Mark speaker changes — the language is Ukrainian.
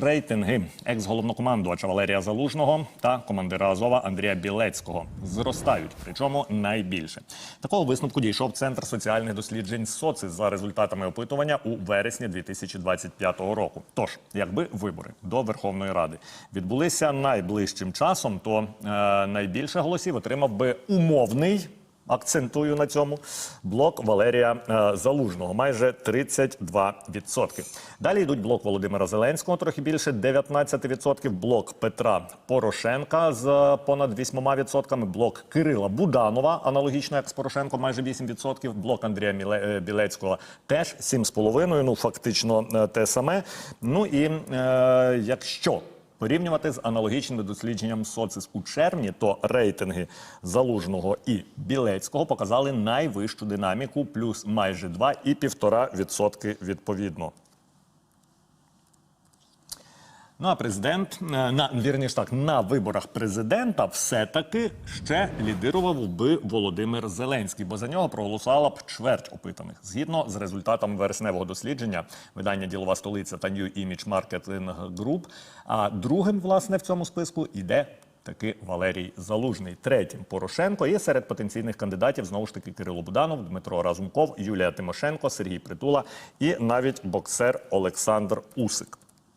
Speaker 1: Рейтинги екс-головнокомандувача Валерія Залужного та командира Азова Андрія Білецького зростають, причому найбільше. Такого висновку дійшов Центр соціальних досліджень СОЦИ за результатами опитування у вересні 2025 року. Тож, якби вибори до Верховної Ради відбулися найближчим часом, то е, найбільше голосів отримав би умовний. Акцентую на цьому. Блок Валерія е, Залужного, майже 32%. Далі йдуть блок Володимира Зеленського, трохи більше 19%, блок Петра Порошенка з понад 8%, блок Кирила Буданова, аналогічно як з Порошенко, майже 8%, блок Андрія Міле- е, Білецького теж 7,5%, ну фактично е, те саме. Ну і е, якщо Порівнювати з аналогічним дослідженням социс у червні, то рейтинги Залужного і Білецького показали найвищу динаміку, плюс майже 2 і 1,5% відповідно. Ну а президент е, на вірніш так на виборах президента все-таки ще лідирував би Володимир Зеленський, бо за нього проголосувала б чверть опитаних. Згідно з результатами вересневого дослідження видання Ділова столиця та New Image Marketing Group, А другим, власне, в цьому списку йде таки Валерій Залужний. Третім Порошенко і серед потенційних кандидатів знову ж таки Кирило Буданов, Дмитро Разумков, Юлія Тимошенко, Сергій Притула і навіть боксер Олександр Усик.